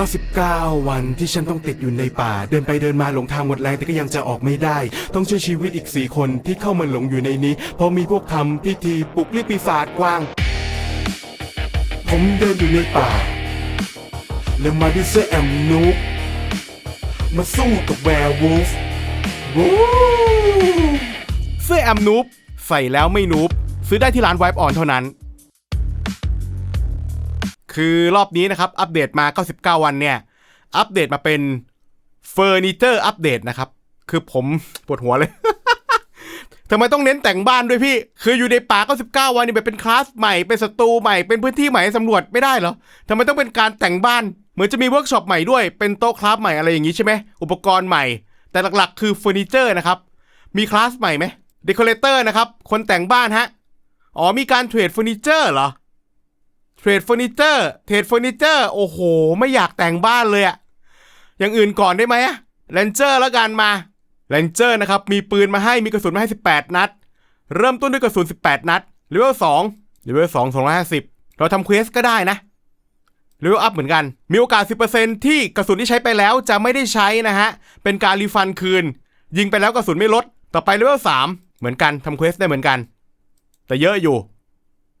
99 วันที่ฉันต้องติดอยู่ในป่า เดินไปเดินมาหลงทางหมดแรงแต่ก็ยังจะออกไม่ได้ ต้องช่วยชีวิตอีกสี่คนที่เข้ามาหลงอยู่ในนี้ เพราะมีพวกทำพิธีปลุกเรียกปีศาจกวาง ผมเดินอยู่ในป่า แล้วมาดิเซอร์แอมนูกมาสู้กับแวร์วูฟวูเสื้อแอมนูบใส่แล้วไม่นูบซื้อได้ที่ร้านไวป์ออนเท่านั้น คือรอบนี้นะครับ อัปเดตมา 99 วันเนี่ย อัปเดตมาเป็นเฟอร์นิเจอร์อัปเดตนะครับ คือผมปวดหัวเลยทำไมต้องเน้นแต่งบ้านด้วยพี่ คืออยู่ในป่า 99 วันนี่แบบเป็นคลาสใหม่ เป็นสตูใหม่ เป็นพื้นที่ใหม่สำรวจไม่ได้เหรอทำไมต้องเป็นการแต่งบ้าน เหมือนจะมีเวิร์กช็อปใหม่ด้วย เป็นโต๊ะคราฟใหม่อะไรอย่างนี้ใช่ไหม อุปกรณ์ใหม่ แต่หลักๆ คือเฟอร์นิเจอร์นะครับ มีคลาสใหม่ไหมเดคอเรเตอร์นะครับ คนแต่งบ้านฮะ อ๋อ มีการเทรดเฟอร์นิเจอร์เหรอ เทรดเฟอร์นิเจอร์เทรดเฟอร์นิเจอร์โอ้โห ไม่อยากแต่งบ้านเลยอะอย่างอื่นก่อนได้ไหมอะแลนเจอร์แล้วกันมาแลนเจอร์นะครับมีปืนมาให้มีกระสุนมาให้ 18 นัด เริ่มต้นด้วยกระสุน 18 นัดเลเวล2เลเวล2 250 เราทำเควสก็ได้นะเลเวลอัพเหมือนกัน มีโอกาส 10%ที่กระสุนที่ใช้ไปแล้วจะไม่ได้ใช้นะฮะ เป็นการรีฟันคืน ยิงไปแล้วกระสุนไม่ลด ต่อไปเลเวล3เหมือนกันทำเควสได้เหมือนกัน แต่เยอะอยู่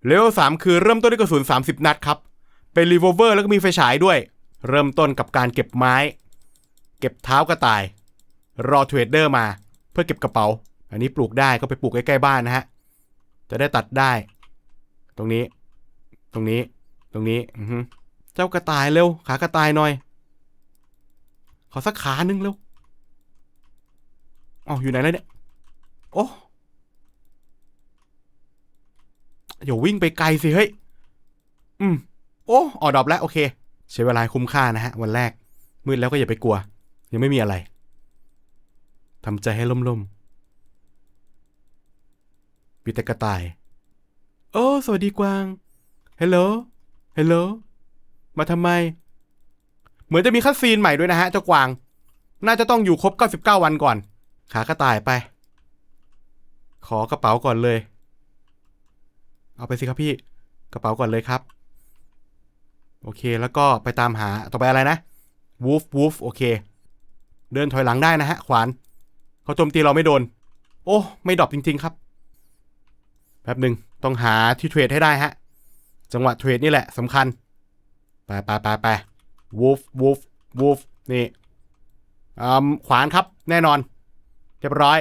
เลเวล3คือเริ่มต้นด้วยกระสุน 30 นัดครับ เป็นรีโวเวอร์แล้วก็มีไฟฉายด้วย เริ่มต้นกับการเก็บไม้ เก็บเท้ากระต่าย รอเทรดเดอร์มา เพื่อเก็บกระเป๋า อันนี้ปลูกได้ก็ไปปลูกใกล้ๆบ้านนะฮะ จะได้ตัดได้ ตรงนี้ ตรงนี้ ตรงนี้อืเจ้ากระต่ายเร็ว ขากระต่ายหน่อย ขอสักขาหนึ่งเร็วอ๋ออยู่ไหนแล้วเนี่ย โอ้ อย่าวิ่งไปไกลสิเฮ้ย อืม โอ้ ออดอปแล้วโอเค ใช้เวลาคุ้มค่านะฮะ วันแรก มืดแล้วก็อย่าไปกลัว ยังไม่มีอะไร ทำใจให้ล่มๆปีแต่กระต่าย โอ้ สวัสดีกวางเฮลโหลเฮลโหล มาทำไม เหมือนจะมีคัดซีนใหม่ด้วยนะฮะ เจ้ากวาง น่าจะต้องอยู่ครบ 99 วันก่อน ขากระต่ายไป ขอกระเป๋าก่อนเลย เอาไปสิครับพี่กระเป๋าก่อนเลยครับ โอเคแล้วก็ไปตามหาต่อไปอะไรนะวูฟวูฟโอเค เดินถอยหลังได้นะฮะ ขวานเขาโจมตีเราไม่โดน โอ้ ไม่ดรอปจริง ๆ ครับแป๊บหนึ่งต้องหาที่เทรดให้ได้ฮะ จังหวะเทรดนี่แหละสำคัญ ไปไปไปไปวูฟวูฟวูฟนี่ขวานครับแน่นอนเรียบร้อย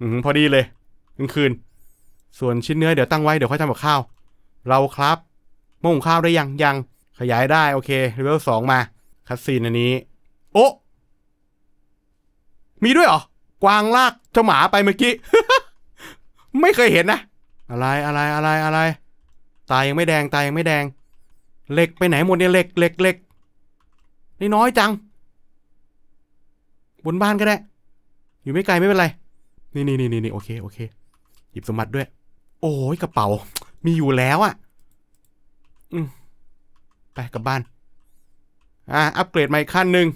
อืพอดีเลยกลางคืน ส่วนชิ้นเนื้อเดี๋ยวตั้งไว้เดี๋ยวค่อยทำกับข้าว เราครับม้อหุงข้าวได้ยังยังขยายได้ โอเคเลเวลสองมาคัดซีนอันนี้ โอ้มีด้วยเหรอกวางลากเจ้าหมาไปเมื่อกี้ ไม่เคยเห็นนะ อะไรอะไรอะไรอะไร ตายยังไม่แดงตายยังไม่แดงเหล็กไปไหนหมดเนี่ยเหล็กเหล็กเหล็กนี่น้อยจัง บนบ้านก็ได้ อยู่ไม่ไกลไม่เป็นไร นี่นี่นี่นี่โอเคโอเค หยิบสมบัติด้วย โอ้ยกระเป๋า มีอยู่แล้วอะ่ะ อืมไปกลับบ้าน อะอัปเกรดมาอีกขั้นหนึ่ง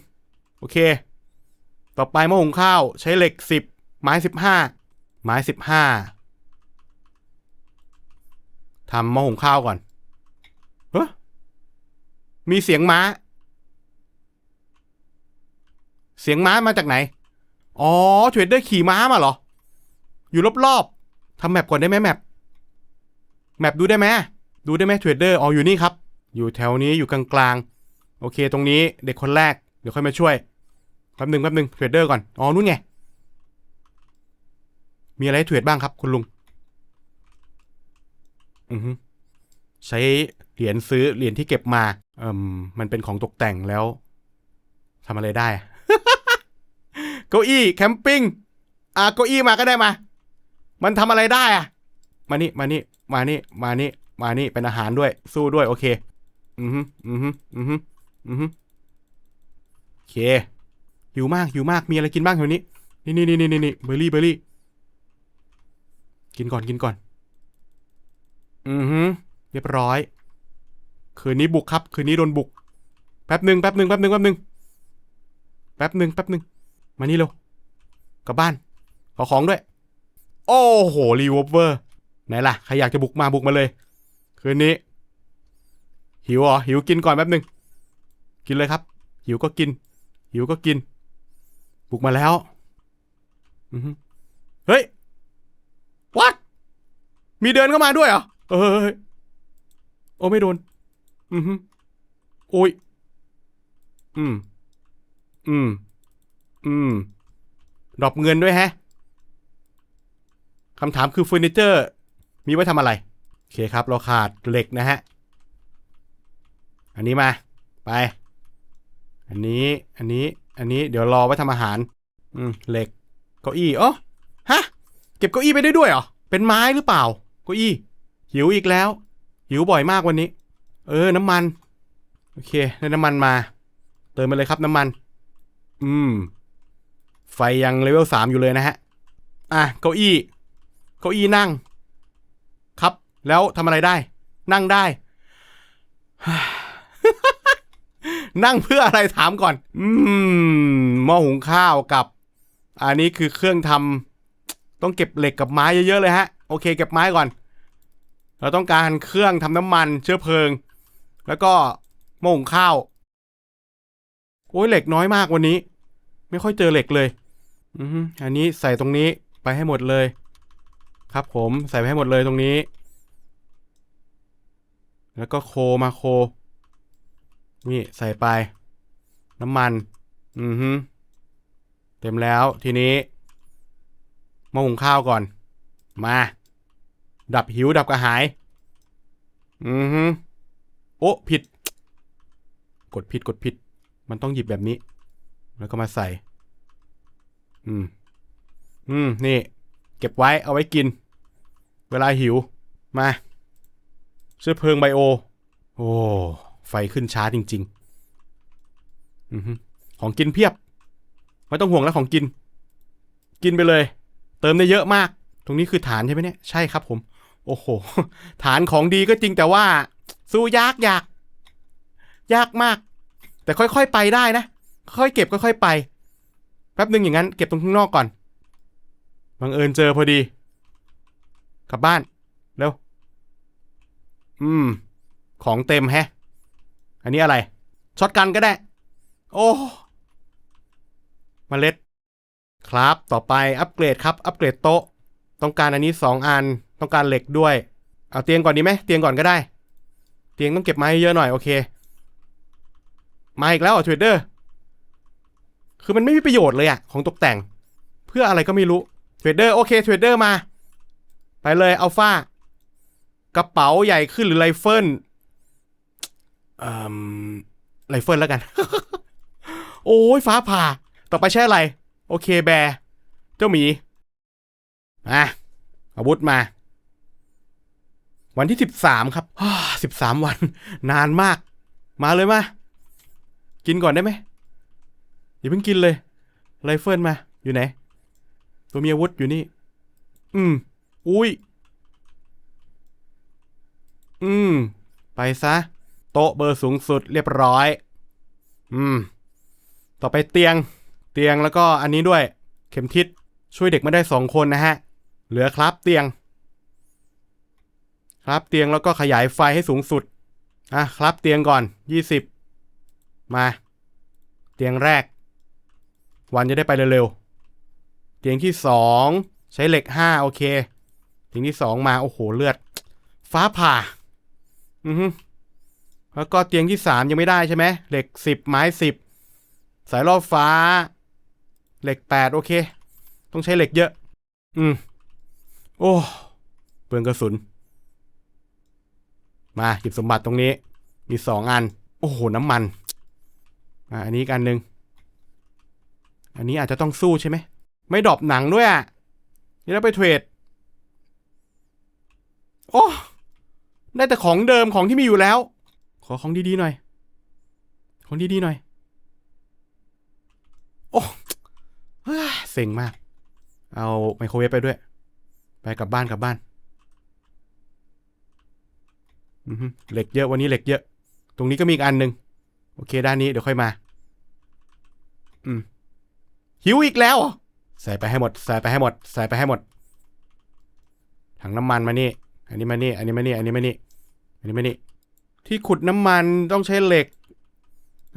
โอเค ต่อไปหม้อหุงข้าว ใช้เหล็กสิบไม้สิบห้าไม้สิบห้าทำหม้อหุงข้าวก่อนเฮ้ยมีเสียงม้า เสียงม้ามาจากไหน อ๋อเทรดเดอร์ขี่ม้ามาเหรอ อยู่รอบๆทำแมปก่อนได้ไหมแมป แมปดูได้ไหมดูได้ไหมเทรดเดอร์อ๋ออยู่นี่ครับ อยู่แถวนี้อยู่กลางๆ โอเคตรงนี้เด็กคนแรก เดี๋ยวค่อยมาช่วยแป๊บหนึ่งแป๊บหนึ่งเทรดเดอร์ก่อน อ๋อนู่นไง มีอะไรเทรดบ้างครับ คุณลุง อือฮึใช้เหรียญซื้อเหรียญที่เก็บมา เอ่มมันเป็นของตกแต่งแล้วทำอะไรได้ เก้าอี้แคมปิ้ง อะเก้าอี้มาก็ได้มา มันทำอะไรได้อะมานี่ มานี่ มานี่ มานี่ มานี่ เป็นอาหารด้วย สู้ด้วย โอเค อือฮึอือฮึอือฮึอือฮึโอเค หิวมาก หิวมาก มีอะไรกินบ้างแถวนี้ นี่นี่นี่นี่นี่เบอร์รี่ เบอร์รี่ กินก่อน กินก่อน อือฮึเรียบร้อย คืนนี้บุกครับ คืนนี้โดนบุก แป๊บหนึ่งแป๊บหนึ่งแป๊บหนึ่งแป๊บหนึ่งแป๊บหนึ่งแป๊บหนึ่งมานี่เร็ว กลับบ้าน ขอของด้วย โอ้โห รีวอเวอร์ ไหนล่ะ ใครอยากจะบุกมาบุกมาเลย คืนนี้ หิวเหรอหิวกินก่อนแป๊บหนึ่งกินเลยครับ หิวก็กิน หิวก็กิน บุกมาแล้วเฮ้ยวัดมีเดินเข้ามาด้วยเหรอเอ้ยโอ้ไม่โดน อือฮึโอ้ย อืม อืม อืม ดรอปเงินด้วยแฮะคำถามคือเฟอร์นิเจอร์ มีไว้ทำอะไร โอเคครับ เราขาดเหล็กนะฮะ อันนี้มา ไป อันนี้ อันนี้ อันนี้ เดี๋ยวรอไว้ทำอาหาร อืม เหล็ก เก้าอี้อ๋อฮะ เก็บเก้าอี้ไปได้ด้วยเหรอ เป็นไม้หรือเปล่า เก้าอี้ หิวอีกแล้ว หิวบ่อยมากวันนี้ เออ น้ำมัน โอเค ได้น้ำมันมา เติมไปเลยครับน้ำมัน อืม ไฟยังเลเวลสามอยู่เลยนะฮะ อะ เก้าอี้ เก้าอี้นั่ง แล้วทำอะไรได้ นั่งได้ นั่งเพื่ออะไรถามก่อน อืมหม้อหุงข้าวกับ อันนี้คือเครื่องทำต้องเก็บเหล็กกับไม้เยอะๆเลยฮะ โอเค เก็บไม้ก่อน เราต้องการเครื่องทำน้ำมันเชื้อเพลิง แล้วก็หม้อหุงข้าว โอ้ยเหล็กน้อยมากวันนี้ ไม่ค่อยเจอเหล็กเลยอือันนี้ใส่ตรงนี้ไปให้หมดเลย ครับผมใส่ไปให้หมดเลยตรงนี้ แล้วก็โคมาโค นี่ใส่ไป น้ำมัน อือฮึเต็มแล้วทีนี้ มาหุงข้าวก่อน มา ดับหิวดับกระหาย อือฮึโอ้ผิด กดผิดกดผิด มันต้องหยิบแบบนี้ แล้วก็มาใส่ อืม อืม นี่ เก็บไว้เอาไว้กิน เวลาหิว มา เชื้อเพลิงไบโอ โอ้ ไฟขึ้นช้าจริงๆอของกินเพียบ ไม่ต้องห่วงแล้วของกิน กินไปเลย เติมได้เยอะมาก ตรงนี้คือฐานใช่ไหมเนี่ย ใช่ครับผม โอ้โห ฐานของดีก็จริงแต่ว่า สู้ยากยาก ยากมาก แต่ค่อยๆไปได้นะ ค่อยเก็บค่อยๆไป แป๊บหนึ่งอย่างนั้นเก็บตรงข้างนอกก่อน บังเอิญเจอพอดี กลับบ้าน เร็ว อืม ของเต็มแฮะ อันนี้อะไร ช็อตกันก็ได้ โอ้มเมล็ด ครับ ต่อไปอัปเกรดครับ อัปเกรดโต๊ะ ต้องการอันนี้สองอัน ต้องการเหล็กด้วย เอาเตียงก่อนดีไหม เตียงก่อนก็ได้ เตียงต้องเก็บไม้เยอะหน่อยโอเค มาอีกแล้วเหรอเทรดเดอร์ คือมันไม่มีประโยชน์เลยอะของตกแต่ง เพื่ออะไรก็ไม่รู้เทรดเดอร์โอเคเทรดเดอร์มา ไปเลยอัลฟา กระเป๋าใหญ่ขึ้นหรือไรเฟิลไรเฟิลแล้วกัน โอ้ยฟ้าผ่า ต่อไปใช่อะไร โอเคแบร์เจ้าหมี มาอาวุธมา วันที่สิบสามครับสิบสามวัน นานมาก มาเลยมา กินก่อนได้ไหมอย่าเพิ่งกินเลย ไรเฟิลมา อยู่ไหน ตัวมีอาวุธอยู่นี่ อืม อุ้ย อืม ไปซะ โต๊ะเบอร์สูงสุดเรียบร้อย อืม ต่อไปเตียง เตียงแล้วก็อันนี้ด้วย เข็มทิศช่วยเด็กไมาได้สองคนนะฮะ เหลือครับเตียง ครับเตียงแล้วก็ขยายไฟให้สูงสุด อะครับเตียงก่อนยี่สิบมา เตียงแรก วันจะได้ไปเร็วๆ เตียงที่สองใช้เหล็กห้าโอเค เตียงที่สองมา โอ้โหเลือด ฟ้าผ่า อือฮึแล้วก็เตียงที่สามยังไม่ได้ใช่ไหมเหล็กสิบไม้สิบสายล่อฟ้า เหล็กแปดโอเค ต้องใช้เหล็กเยอะ อืม โอ้เปลืองกระสุน มาหยิบสมบัติตรงนี้ มีสองอัน โอ้โห น้ำมัน อ่า อันนี้อีกอันหนึ่งอันนี้อาจจะต้องสู้ใช่ไหม ไม่ดรอปหนังด้วยอะ นี่เราไปเทรด โอ้ ได้แต่ของเดิมของที่มีอยู่แล้ว ขอของดีๆหน่อย ของดีๆหน่อย โอ้เฮ้ยเซ็งมาก เอาไมโครเวฟไปด้วย ไปกลับบ้านกลับบ้านอือฮึเหล็กเยอะวันนี้เหล็กเยอะ ตรงนี้ก็มีอีกอันหนึ่งโอเคด้านนี้เดี๋ยวค่อยมา อืมหิวอีกแล้วใส่ไปให้หมด ใส่ไปให้หมด ใส่ไปให้หมด ถังน้ำมันมานี่ อันนี้มานี่ อันนี้มานี่ อันนี้มานี่ อันนี้มานี่ ที่ขุดน้ำมันต้องใช้เหล็ก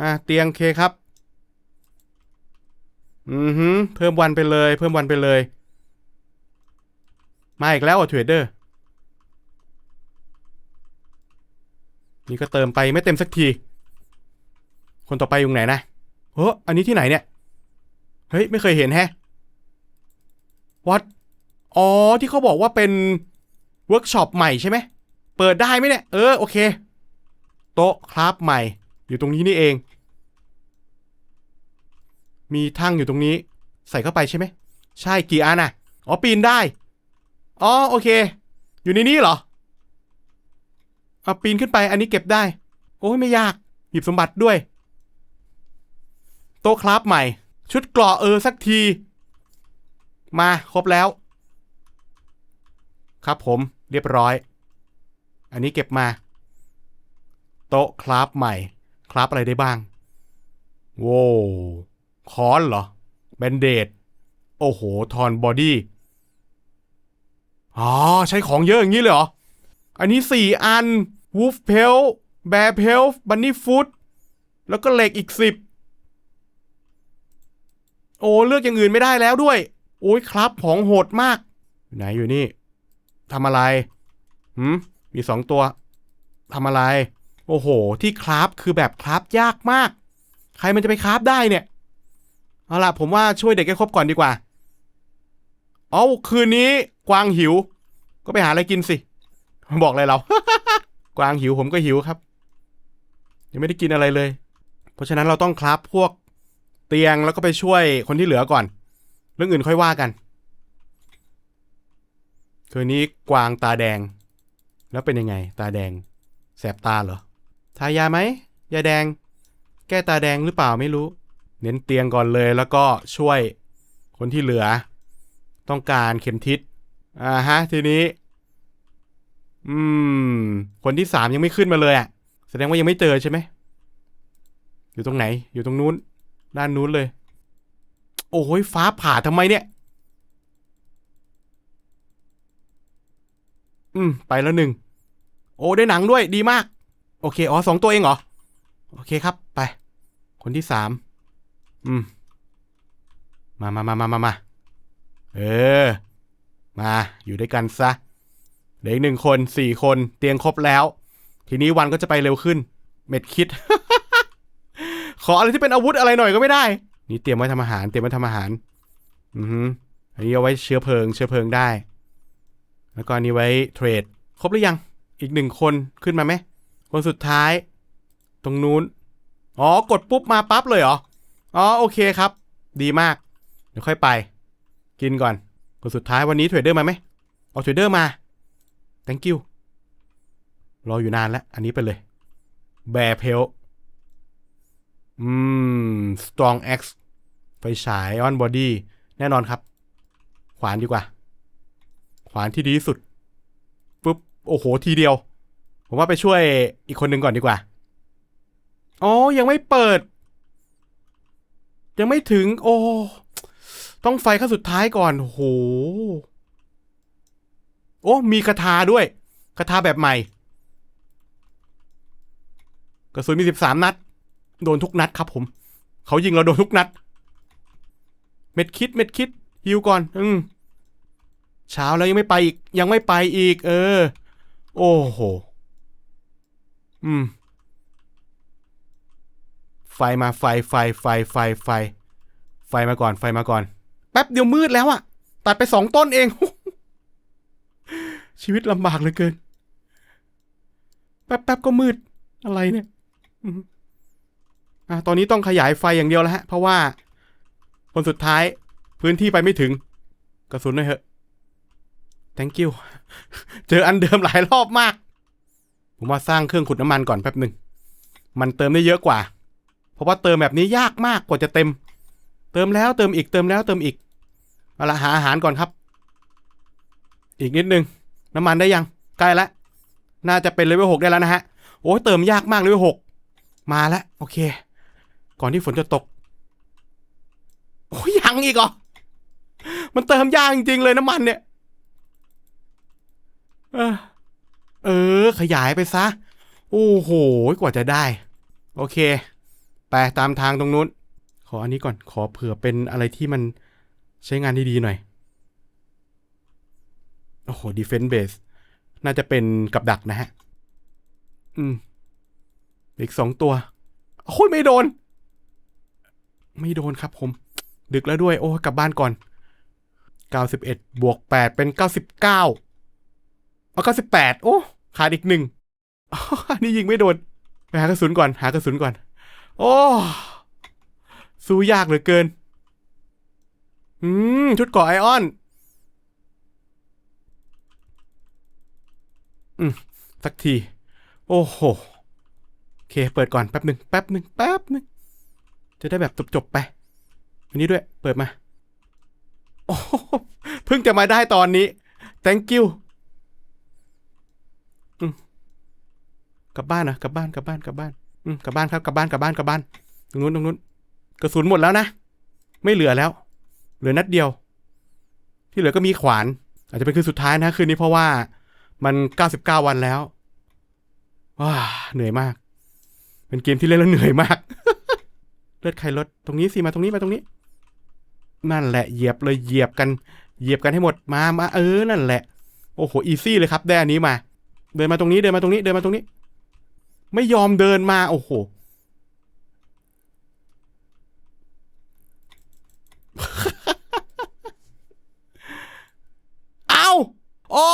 อะเตียงเคครับ อือฮึเพิ่มวันไปเลย เพิ่มวันไปเลย มาอีกแล้วอะเทรดเดอร์ นี่ก็เติมไปไม่เต็มสักที คนต่อไปอยู่ไหนนะเฮ้ออันนี้ที่ไหนเนี่ย เฮ้ย ไม่เคยเห็นแฮะวัดอ๋อ ที่เขาบอกว่าเป็น เวิร์กช็อปใหม่ใช่ไหม เปิดได้ไหมเนี่ย เออ โอเค โต๊ะคราฟใหม่ อยู่ตรงนี้นี่เอง มีทั้งอยู่ตรงนี้ ใส่เข้าไปใช่ไหม ใช่กี่อันอะ อ๋อ ปีนได้ อ๋อ โอเค อยู่ในนี้เหรอเอาปีนขึ้นไป อันนี้เก็บได้ โอ้ยไม่ยาก หยิบสมบัติด้วย โต๊ะคราฟใหม่ ชุดเกราะเออสักที มาครบแล้ว ครับผม เรียบร้อย อันนี้เก็บมา โต๊ะคราฟใหม่ คราฟอะไรได้บ้าง โว้ค้อนเหรอแบนเดดโอ้โห ทอนบอดี้ อ๋อ ใช้ของเยอะอย่างนี้เลยเหรอ อันนี้สี่อันวูฟเพลแบร์เพลบันนี่ฟุตแล้วก็เหล็กอีกสิบโอ้ เลือกอย่างอื่นไม่ได้แล้วด้วย โอ้ยครับของโหดมาก ไหนอยู่นี่ ทำอะไรหืมมีสองตัวทำอะไร โอ้โห ที่คราฟคือแบบคราฟยากมาก ใครมันจะไปคราฟได้เนี่ย เอาล่ะ ผมว่าช่วยเด็กให้ครบก่อนดีกว่า เอาคืนนี้กวางหิว ก็ไปหาอะไรกินสิ บอกอะไรเรา กวางหิวผมก็หิวครับ ยังไม่ได้กินอะไรเลย เพราะฉะนั้นเราต้องคราฟพวกเตียงแล้วก็ไปช่วยคนที่เหลือก่อน เรื่องอื่นค่อยว่ากัน คืนนี้กวางตาแดง แล้วเป็นยังไง ตาแดง แสบตาเหรอ ทายาไหมยาแดง แก้ตาแดงหรือเปล่าไม่รู้ เน้นเตียงก่อนเลยแล้วก็ช่วยคนที่เหลือ ต้องการเข็มทิศอ่าฮะทีนี้ อืม คนที่สามยังไม่ขึ้นมาเลยอะ แสดงว่ายังไม่เจอใช่ไหมอยู่ตรงไหน อยู่ตรงนู้น ด้านนู้นเลย โอ้ยฟ้าผ่าทำไมเนี่ย อืม ไปแล้วหนึ่ง โอ้ ได้หนังด้วย ดีมาก โอเค อ๋อสองตัวเองเหรอ โอเคครับ ไป คนที่สาม อืม มามามามามามาเออ มา อยู่ด้วยกันซะ เหลืออีกหนึ่งคนสี่คน เตียงครบแล้ว ทีนี้วันก็จะไปเร็วขึ้น เม็ดคิด ขออะไรที่เป็นอาวุธอะไรหน่อยก็ไม่ได้ นี่เตรียมไว้ทำอาหาร เตรียมไว้ทำอาหาร อือฮึอันนี้เอาไว้เชื้อเพลิง เชื้อเพลิงได้ แล้วก็อันนี้ไว้เทรด ครบหรือยัง อีกหนึ่งคนขึ้นมาไหม คนสุดท้าย ตรงนู้น อ๋อ กดปุ๊บมาปั๊บเลยเหรอ อ๋อ โอเคครับ ดีมาก เดี๋ยวค่อยไป กินก่อน คนสุดท้ายวันนี้เทรดเดอร์มาไหมเอาเทรดเดอร์มา thank you รออยู่นานแล้ว อันนี้ไปเลย แบร์เพลอืม strong axe ไฟฉาย on body แน่นอนครับ ขวานดีกว่า ขวานที่ดีที่สุดปุ๊บโอ้โหทีเดียว ผมว่าไปช่วยอีกคนหนึ่งก่อนดีกว่าอ๋อยังไม่เปิด ยังไม่ถึง โอ้ต้องไฟขั้นสุดท้ายก่อนโอ้โหโอ้มีคาถาด้วยคาถาแบบใหม่ กระสุนมีสิบสามนัด โดนทุกนัดครับผม เขายิงเราโดนทุกนัด เม็ดคิดเม็ดคิดฮิวก่อน อืม เช้าแล้วยังไม่ไปอีกยังไม่ไปอีก เออ โอ้โห อืม ไฟมาไฟไฟไฟไฟไฟ ไฟมาก่อนไฟมาก่อน แป๊บเดียวมืดแล้วอะตัดไปสองต้นเอง ชีวิตลำบากเหลือเกิน แป๊บแป๊บก็มืดอะไรเนี่ยอะตอนนี้ต้องขยายไฟอย่างเดียวแล้วฮะ เพราะว่า คนสุดท้ายพื้นที่ไปไม่ถึง กระสุนหน่อยเหอะ thank you เจออันเดิมหลายรอบมาก ผมว่าสร้างเครื่องขุดน้ำมันก่อนแป๊บหนึ่ง มันเติมได้เยอะกว่า เพราะว่าเติมแบบนี้ยากมากกว่าจะเต็ม เติมแล้วเติมอีกเติมแล้วเติมอีก เอาละหาอาหารก่อนครับ อีกนิดนึง น้ำมันได้ยัง ใกล้ล้วน่าจะเป็นเลเวลหกได้แล้วนะฮะ โอ้ยเติมยากมากเลเวลหก มาแล้วโอเค ก่อนที่ฝนจะตก โอ้ยยังอีกเหรอ มันเติมยากจริงๆเลยน้ำมันเนี่ย เออ ขยายไปซะ โอ้โห กว่าจะได้ โอเค ไปตามทางตรงนู้น ขออันนี้ก่อน ขอเผื่อเป็นอะไรที่มันใช้งานด้ดีหน่อย โอ้โห defense base น่าจะเป็นกับดักนะฮะ อืม อีกสองตัวโอ้ยไม่โดน ไม่โดนครับผม ดึกแล้วด้วย โอ้กลับบ้านก่อน 91 บวก 8 เป็น 99 เอา98โอ้ขาดอีกหนึ่งอันนี่ยิงไม่โดนไปหากระสุนก่อน หากระสุนก่อน โอ้สู้ยากเหลือเกิน อืม ชุดเกาะไอออน อืม สักที โอ้โห โอเค เปิดก่อน แป๊บหนึ่งแป๊บหนึ่งแป๊บหนึ่งจะได้แบบจบๆไป อันนี้ด้วย เปิดมา โอ้เพิ่งจะมาได้ตอนนี้ thank you อืม กลับบ้านนะกลับบ้านกลับบ้านกลับบ้านอืมกลับบ้านครับกลับบ้านกลับบ้านกลับบ้านตรงนู้นตรงนู้นกระสุนหมดแล้วนะไม่เหลือแล้ว เหลือนัดเดียว ที่เหลือก็มีขวาน อาจจะเป็นคืนสุดท้ายนะคืนนี้เพราะว่ามัน 99 วันแล้วว้าเหนื่อยมาก เป็นเกมที่เล่นแล้วเหนื่อยมาก เลือดใครลดตรงนี้สิมาตรงนี้มาตรงนี้ นั่นแหละเหยียบเลยเหยียบกัน เหยียบกันให้หมดมามาเออนั่นแหละ โอ้โหอีซี่เลยครับได้อันนี้มา เดินมาตรงนี้เดินมาตรงนี้เดินมาตรงนี้ ไม่ยอมเดินมา โอ้โห เอาโอ้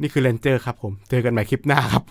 นี่คือเลนเจอร์ครับผม เจอกันใหม่คลิปหน้าครับ